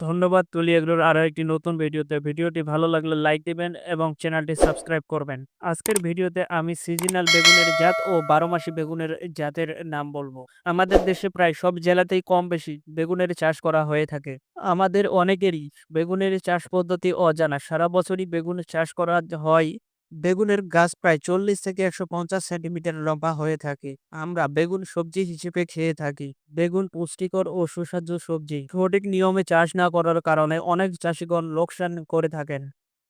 ধন্যবাদ তুলি এগুলোর আরও একটি নতুন ভিডিওতে। ভিডিওটি ভালো লাগলে লাইক দিবেন এবং চ্যানেলটি সাবস্ক্রাইব করবেন। আজকের ভিডিওতে আমি সিজনাল বেগুনের জাত ও বারো মাসি বেগুনের জাতের নাম বলব। আমাদের দেশে প্রায় সব জেলাতেই কম বেশি বেগুনের চাষ করা হয়ে থাকে। আমাদের অনেকেরই বেগুনের চাষ পদ্ধতি অজানা। সারা বছরই বেগুন চাষ করা হয় বেগুনের গাছ প্রায় চল্লিশ থেকে একশো পঞ্চাশ সেন্টিমিটার লম্বা হয়ে থাকে। আমরা বেগুন সবজি হিসেবে খেয়ে থাকি। বেগুন পুষ্টিকর ও সুস্বাদু সবজি। সঠিক নিয়মে চাষ না করার কারণে অনেক চাষিগণ লোকসান করে থাকেন।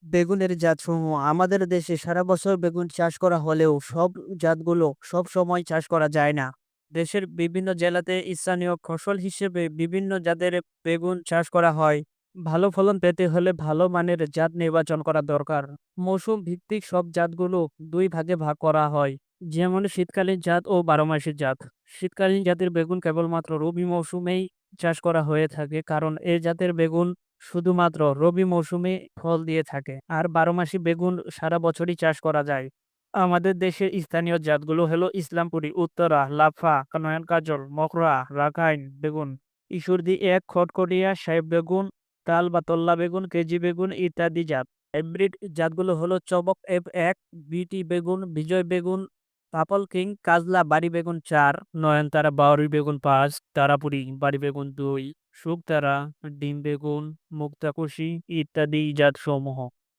বেগুনের জাতসমূহ আমাদের দেশে সারা বছর বেগুন চাষ করা হলেও সব জাতগুলো সব সময় চাষ করা যায় না। দেশের বিভিন্ন জেলাতে স্থানীয় ফসল হিসেবে বিভিন্ন জাতের বেগুন চাষ করা হয়। ভালো ফলন পেতে হলে ভালো মানের জাত নির্বাচন করা দরকার। মৌসুম ভিত্তিক সব জাতগুলো দুই ভাগে ভাগ করা হয়, যেমন শীতকালীন জাত ও বারোমাসি জাত। শীতকালীন জাতের বেগুন কেবলমাত্র রবি মৌসুমেই চাষ করা হয়ে থাকে, কারণ এ জাতের বেগুন শুধুমাত্র রবি মৌসুমে ফল দিয়ে থাকে, আর বারো বারোমাসি বেগুন সারা বছরই চাষ করা যায়। আমাদের দেশের স্থানীয় জাতগুলো হলো ইসলামপুরি, উত্তরা, লাফা নয়ন কাজল মকরা, রাখাইন বেগুন ইসুরদি এক খটকটিয়া সাহেব বেগুন তাল বা তল্লা বেগুন, কেজি বেগুন ইত্যাদি জাত। হাইব্রিড জাতগুলো হলো চবক এফ এক বিটি বেগুন, বিজয় বেগুন, পাপল কিং, কাজলা, বাড়ি বেগুন চার, নয়নতারা, বাউরি বেগুন পাঁচ, তারাপুরি, বাড়ি বেগুন দুই, শুকতারা, ডিম বেগুন, মুক্তাকুশি ইত্যাদি জাত সমূহ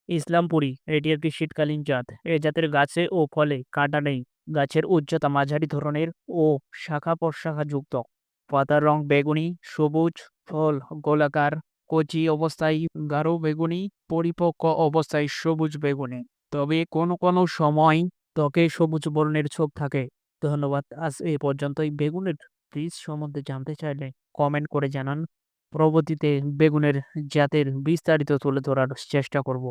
ইসলামপুরি, এটি একটি শীতকালীন জাত। এ জাতের গাছে ও ফলে কাঁটা নেই। গাছের উচ্চতা মাঝারি ধরনের ও শাখা প্রশাখা যুক্ত পাতার রং বেগুনি, সবুজ, ফল, গোলাকার কচি অবস্থায় গাঢ় বেগুনি, পরিপক্ক অবস্থায় সবুজ বেগুনি। তবে কোনো কোনো সময় ত্বকে সবুজ বর্ণের ছোপ থাকে। ধন্যবাদ। আজ এ পর্যন্তই। বেগুনের বীজ সম্বন্ধে জানতে চাইলে কমেন্ট করে জানান। পরবর্তীতে বেগুনের জাতের বিস্তারিত তুলে ধরার চেষ্টা করব।